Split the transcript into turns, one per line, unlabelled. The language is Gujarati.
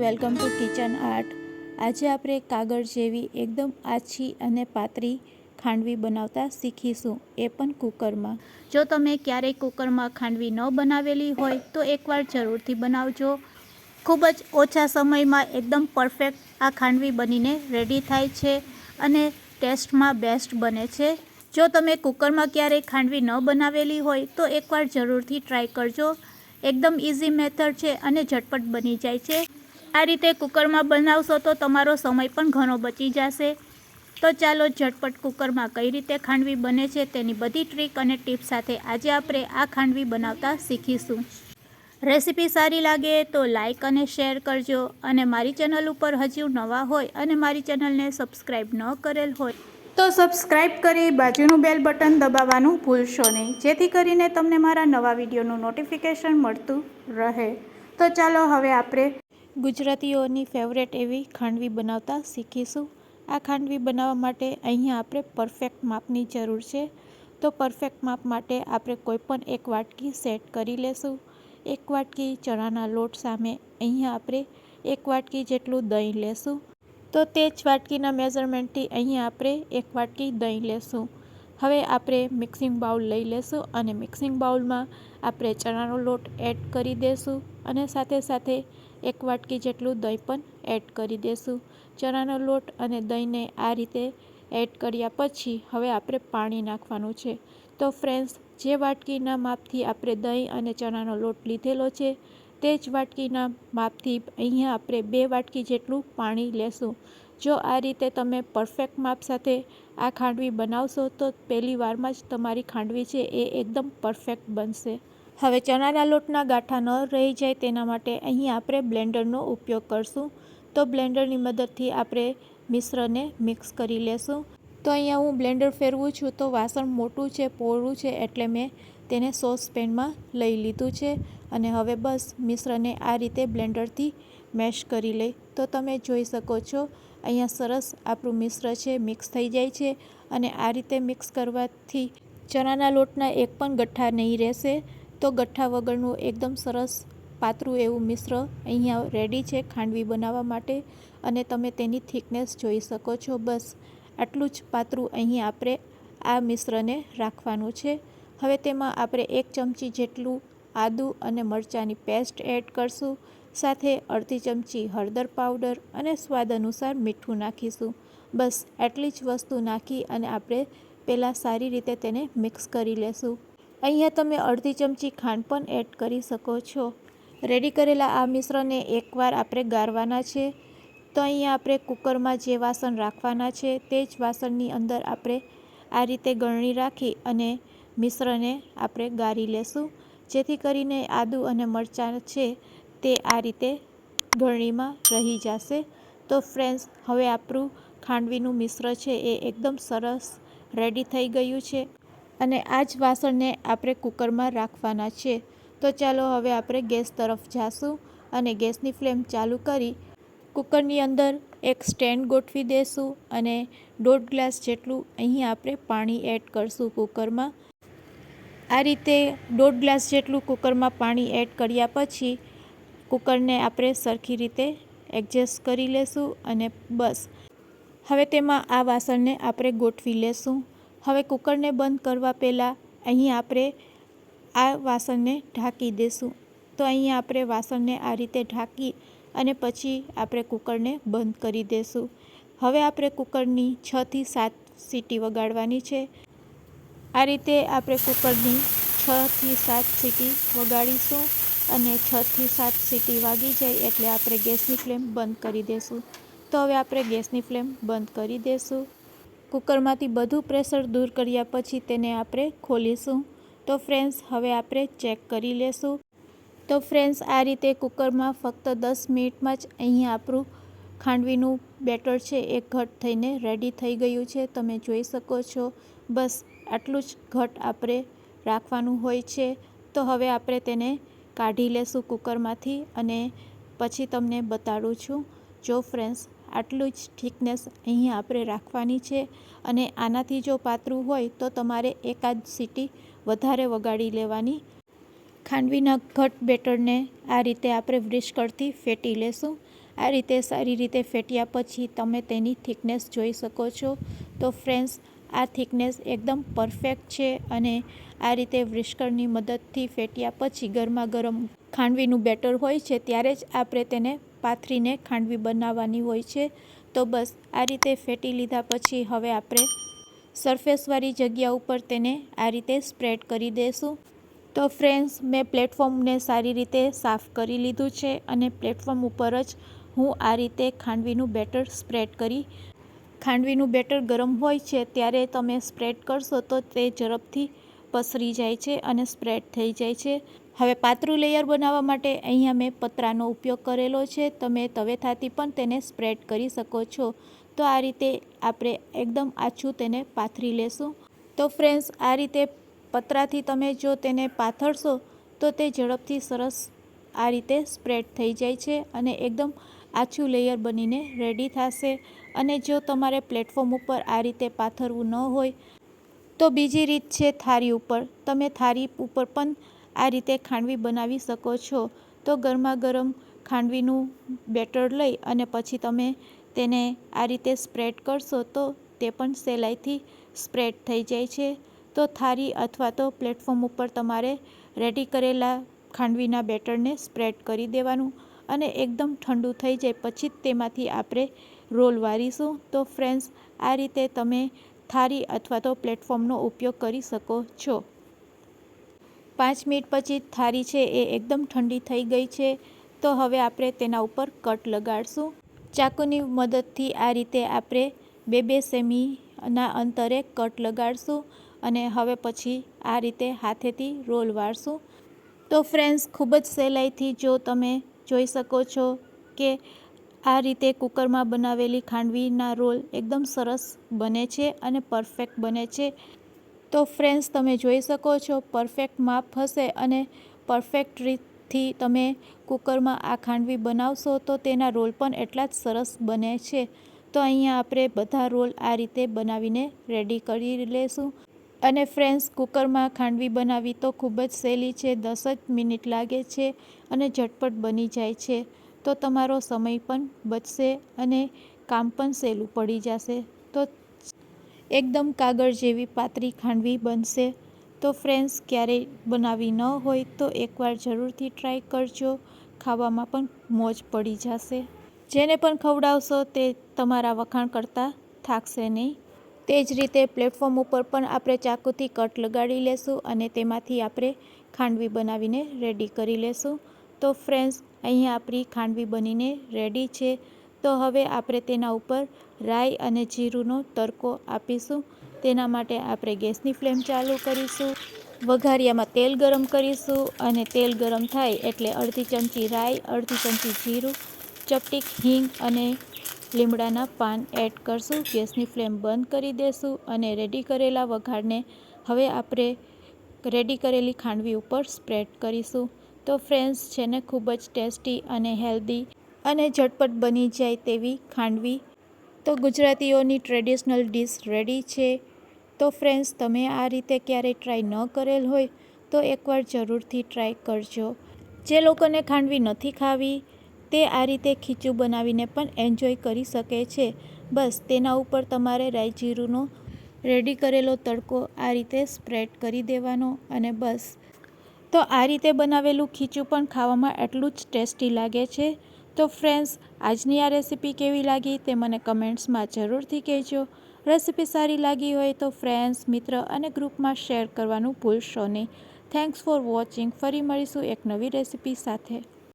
Welcome to kitchen art. આજે આપણે કાગળ જેવી એકદમ આછી અને પાતળી ખાંડવી બનાવતા શીખીશું, એ પણ કુકરમાં. જો તમે ક્યારેય કુકરમાં ખાંડવી ન બનાવેલી હોય, તો એકવાર જરૂરથી બનાવજો. ખૂબ જ ઓછા સમયમાં એકદમ પરફેક્ટ આ ખાંડવી બનીને રેડી થાય છે અને ટેસ્ટમાં બેસ્ટ બને છે. જો તમે કુકરમાં ક્યારેય ખાંડવી ન બનાવેલી હોય, તો એકવાર જરૂરથી ટ્રાય કરજો. એકદમ ઇઝી મેથડ છે અને ઝટપટ બની જાય છે. આ રીતે કુકરમાં બનાવશો તો તમારો સમય પણ ઘણો બચી જશે. તો ચાલો ઝટપટ કુકરમાં કઈ રીતે ખાંડવી બને છે તેની બધી ટ્રીક અને ટીપ સાથે આજે આપણે આ ખાંડવી બનાવતા શીખીશું. રેસીપી સારી લાગે તો લાઇક અને શેર કરજો અને મારી ચેનલ ઉપર હજુ નવા હોય અને મારી ચેનલને સબસ્ક્રાઈબ ન કરેલ હોય તો સબસ્ક્રાઈબ કરી બાજુનું બેલ બટન દબાવવાનું ભૂલશો નહીં. જેથી કરીને તમને મારા નવા વિડીયોનું નોટિફિકેશન મળતું રહે. તો ચાલો હવે આપણે ગુજરાતીઓની ફેવરેટ એવી ખાંડવી બનાવતા શીખીશું. આ ખાંડવી બનાવવા માટે અહીંયા આપણે પરફેક્ટ માપની જરૂર છે. તો પરફેક્ટ માપ માટે આપણે કોઈપણ એક વાટકી સેટ કરી લેશું. એક વાટકી ચણાના લોટ સામે અહીંયા આપણે એક વાટકી જેટલું દહીં લેશું. તો તે જ વાટકીના મેઝરમેન્ટથી અહીંયા આપણે એક વાટકી દહીં લેશું. હવે આપણે મિક્સિંગ બાઉલ લઈ લેશું અને મિક્સિંગ બાઉલમાં આપણે ચણાનો લોટ એડ કરી દઈશું અને સાથે સાથે એક વાટકી જેટલું દહીં પણ એડ કરી દઈશું ચણાનો લોટ અને દહીંને આ રીતે એડ કર્યા પછી હવે આપણે પાણી નાખવાનું છે. તો ફ્રેન્ડ્સ જે વાટકીના માપથી આપણે દહીં અને ચણાનો લોટ લીધેલો છે, તે જ વાટકીના માપથી અહીંયા આપણે બે વાટકી જેટલું પાણી લેશું. જો આ રીતે તમે પરફેક્ટ માપ સાથે આ ખાંડવી બનાવશો, તો પહેલી વારમાં જ તમારી ખાંડવી છે એ એકદમ પરફેક્ટ બનશે. હવે ચણાના લોટના ગાંઠા ન રહી જાય તેના માટે અહીં આપણે બ્લેન્ડરનો ઉપયોગ કરશું. તો બ્લેન્ડરની મદદથી આપણે મિશ્રને મિક્સ કરી લેશું. તો અહીંયા હું બ્લેન્ડર ફેરવું છું તો વાસણ મોટું છે, પોળું છે એટલે મેં તેને સોસ પેનમાં લઈ લીધું છે. અને હવે બસ મિશ્રને આ રીતે બ્લેન્ડરથી મેશ કરી લઈ. તો તમે જોઈ શકો છો, અહીંયા સરસ આપણું મિશ્ર છે, મિક્સ થઈ જાય છે. અને આ રીતે મિક્સ કરવાથી ચણાના લોટના એક પણ ગઠ્ઠા નહીં રહેશે. તો ગઠ્ઠા વગરનું એકદમ સરસ પાતળું એવું મિશ્ર અહીંયા રેડી છે ખાંડવી બનાવવા માટે અને તમે તેની થિકનેસ જોઈ શકો છો. બસ આટલું જ પાતળું અહીં આપણે આ મિશ્રને રાખવાનું છે. હવે તેમાં આપણે એક ચમચી જેટલું આદું અને મરચાંની પેસ્ટ એડ કરશું. સાથે અડધી ચમચી હળદર પાવડર અને સ્વાદ અનુસાર મીઠું નાખીશું. બસ આટલી જ વસ્તુ નાખી અને આપણે પહેલાં સારી રીતે તેને મિક્સ કરી લેશું. અહીંયા તમે અડધી ચમચી ખાંડ પણ એડ કરી શકો છો. રેડી કરેલા આ મિશ્રણને એકવાર આપણે ગાળવાના છે. તો અહીંયા આપણે કુકરમાં જે વાસણ રાખવાના છે તે જ વાસણની અંદર આપણે આ રીતે ગળણી રાખી અને મિશ્રને આપણે ગાળી લેશું. જેથી કરીને આદું અને મરચાં છે તે આ રીતે ગળણીમાં રહી જશે. તો ફ્રેન્ડ્સ, હવે આપણું ખાંડવીનું મિશ્ર છે એ એકદમ સરસ રેડી થઈ ગયું છે. અને આ જ વાસણને આપણે કુકરમાં રાખવાના છે. તો ચાલો હવે આપણે ગેસ તરફ જાશું અને ગેસની ફ્લેમ ચાલુ કરી કુકરની અંદર એક સ્ટેન્ડ ગોઠવી દઈશું અને દોઢ ગ્લાસ જેટલું અહીં આપણે પાણી એડ કરશું કુકરમાં. આ રીતે દોઢ ગ્લાસ જેટલું કુકરમાં પાણી એડ કર્યા પછી કુકરને આપણે સરખી રીતે એડજસ્ટ કરી લેશું અને બસ. હવે તેમાં આ વાસણને આપણે ગોઠવી લેશું. હવે કુકરને બંધ કરવા પહેલાં અહીં આપણે આ વાસણને ઢાંકી દઈશું તો અહીં આપણે વાસણને આ રીતે ઢાંકી અને પછી આપણે કુકરને બંધ કરી દઈશું હવે આપણે કુકરની છથી સાત સીટી વગાડવાની છે. આ રીતે આપણે કુકરની છથી સાત સીટી વગાડીશું અને છથી સાત સીટી વાગી જાય એટલે આપણે ગેસની ફ્લેમ બંધ કરી દઈશું તો હવે આપણે ગેસની ફ્લેમ બંધ કરી દઈશું કુકરમાંથી બધું પ્રેશર દૂર કર્યા પછી તેને આપણે ખોલીશું. તો ફ્રેન્ડ્સ, હવે આપણે ચેક કરી લેશું. તો ફ્રેન્ડ્સ, આ રીતે કુકરમાં ફક્ત દસ મિનિટમાં જ અહીં આપણું ખાંડવીનું બેટર છે એ ઘટ થઈને રેડી થઈ ગયું છે. તમે જોઈ શકો છો, બસ આટલું જ ઘટ આપણે રાખવાનું હોય છે. તો હવે આપણે તેને કાઢી લેશું કુકરમાંથી અને પછી તમને બતાડું છું. જો ફ્રેન્ડ્સ આટલું જ થિકનેસ અહીંયા આપણે રાખવાની છે અને આનાથી જો પાતળું હોય તો તમારે એકાદ સીટી વધારે વગાડી લેવાની. ખાંડવીના ઘટ બેટરને આ રીતે આપણે વ્રિસ્કરથી ફેટી લેશું. આ રીતે સારી રીતે ફેટ્યા પછી તમે તેની થિકનેસ જોઈ શકો છો. તો ફ્રેન્ડ્સ, આ થિકનેસ એકદમ પરફેક્ટ છે અને આ રીતે વ્રિસ્કરની મદદથી ફેટ્યા પછી ગરમા ગરમ ખાંડવીનું બેટર હોય છે, ત્યારે જ આપણે તેને પાથરીને ખાંડવી બનાવવાની હોય છે. તો બસ, આ રીતે ફેટી લીધા પછી હવે આપણે સરફેસવાળી જગ્યા ઉપર તેને આ રીતે સ્પ્રેડ કરી દઈશું તો ફ્રેન્ડ્સ, મેં પ્લેટફોર્મને સારી રીતે સાફ કરી લીધું છે અને પ્લેટફોર્મ ઉપર જ હું આ રીતે ખાંડવીનું બેટર સ્પ્રેડ કરી, ખાંડવીનું બેટર ગરમ હોય છે ત્યારે તમે સ્પ્રેડ કરશો તો તે ઝડપથી પસરી જાય છે અને સ્પ્રેડ થઈ જાય છે. હવે પાતળું લેયર બનાવવા માટે અહીંયા મેં પતરાનો ઉપયોગ કરેલો છે. તમે તવેથાથી પણ તેને સ્પ્રેડ કરી શકો છો. તો આ રીતે આપણે એકદમ આછું તેને પાથરી લેશું. તો ફ્રેન્ડ્સ આ રીતે પતરાથી તમે જો તેને પાથરશો, તો તે ઝડપથી સરસ આ રીતે સ્પ્રેડ થઈ જાય છે અને એકદમ આછું લેયર બનીને રેડી થશે. અને જો તમારે પ્લેટફોર્મ ઉપર આ રીતે પાથરવું ન હોય, તો બીજી રીત છે થાળી ઉપર. તમે થાળી ઉપર પણ આ રીતે ખાંડવી બનાવી શકો છો. તો ગરમા ગરમ ખાંડવીનું બેટર લઈ અને પછી તમે તેને આ રીતે સ્પ્રેડ કરશો તો તે પણ સહેલાઈથી સ્પ્રેડ થઈ જાય છે. તો થારી અથવા તો પ્લેટફોર્મ ઉપર તમારે રેડી કરેલા ખાંડવીના બેટરને સ્પ્રેડ કરી દેવાનું અને એકદમ ઠંડુ થઈ જાય પછી જ તેમાંથી આપણે રોલ વારીશું. તો ફ્રેન્ડ્સ, આ રીતે તમે થાળી અથવા તો પ્લેટફોર્મનો ઉપયોગ કરી શકો છો. પાંચ મિનિટ પછી થારી છે, એ એકદમ ઠંડી થઈ ગઈ છે. તો હવે આપણે તેના ઉપર કટ લગાડશું. ચાકુની મદદથી આ રીતે આપણે બે બે સેમીના અંતરે કટ લગાડશું અને હવે પછી આ રીતે હાથેથી રોલ વાળશું. તો ફ્રેન્ડ્સ, ખૂબ જ સહેલાઈથી જો તમે જોઈ શકો છો કે આ રીતે કુકરમાં બનાવેલી ખાંડવીના રોલ એકદમ સરસ બને છે અને પરફેક્ટ બને છે. તો ફ્રેન્ડ્સ, તમે જોઈ શકો છો, પરફેક્ટ માપ હશે અને પરફેક્ટ રીતથી તમે કુકરમાં આ ખાંડવી બનાવશો તો તેના રોલ પણ એટલા જ સરસ બને છે. તો અહીંયા આપણે બધા રોલ આ રીતે બનાવીને રેડી કરી લેશું. અને ફ્રેન્ડ્સ, કુકરમાં ખાંડવી બનાવી તો ખૂબ જ સહેલી છે, દસ જ મિનિટ લાગે છે અને ઝટપટ બની જાય છે. તો તમારો સમય પણ બચશે અને કામ પણ સહેલું પડી જશે. તો એકદમ કાગળ જેવી પાતળી ખાંડવી બનશે. તો ફ્રેન્ડ્સ ક્યારેય બનાવી ન હોય તો એકવાર જરૂરથી ટ્રાય કરજો. ખાવામાં પણ મોજ પડી જશે. જેને પણ ખવડાવશો તે તમારા વખાણ કરતાં થાકશે નહીં. તે જ રીતે પ્લેટફોર્મ ઉપર પણ આપણે ચાકુથી કટ લગાડી લેશું અને તેમાંથી આપણે ખાંડવી બનાવીને રેડી કરી લેશું. તો ફ્રેન્ડ્સ અહીંયા આપણી ખાંડવી બનીને રેડી છે. તો હવે આપણે તેના ઉપર રાઈ અને જીરુંનો તડકો આપીશું. તેના માટે આપણે ગેસની ફ્લેમ ચાલુ કરીશું. વઘારિયામાં તેલ ગરમ કરીશું અને તેલ ગરમ થાય એટલે અડધી ચમચી રાઈ, અડધી ચમચી જીરું ચપટીક હિંગ અને લીમડાના પાન એડ કરશું. ગેસની ફ્લેમ બંધ કરી દેશું અને રેડી કરેલા વઘારને હવે આપણે રેડી કરેલી ખાંડવી ઉપર સ્પ્રેડ કરીશું. તો ફ્રેન્ડ્સ, છે ને? ખૂબ જ ટેસ્ટી અને હેલ્ધી અને ઝટપટ બની જાય તેવી ખાંડવી. તો ગુજરાતીઓની ટ્રેડિશનલ ડીશ રેડી છે. તો ફ્રેન્ડ્સ તમે આ રીતે ક્યારેય ટ્રાય ન કરેલ હોય, તો એકવાર જરૂરથી ટ્રાય કરજો. જે લોકોને ખાંડવી નથી ખાવી, તે આ રીતે ખીચું બનાવીને પણ એન્જોય કરી શકે છે. બસ, તેના ઉપર તમારે રાઈ જીરુંનો રેડી કરેલો તડકો આ રીતે સ્પ્રેડ કરી દેવાનો અને બસ. તો આ રીતે બનાવેલું ખીચું પણ ખાવામાં એટલું જ ટેસ્ટી લાગે છે. તો ફ્રેન્ડ્સ, આજની આ રેસીપી કેવી લાગી તે મને કમેન્ટ્સમાં જરૂરથી કહેજો. રેસીપી સારી લાગી હોય તો ફ્રેન્ડ્સ, મિત્ર અને ગ્રુપમાં શેર કરવાનું ભૂલશો નહીં. Thanks for watching. ફરી મળીશું એક નવી રેસીપી સાથે.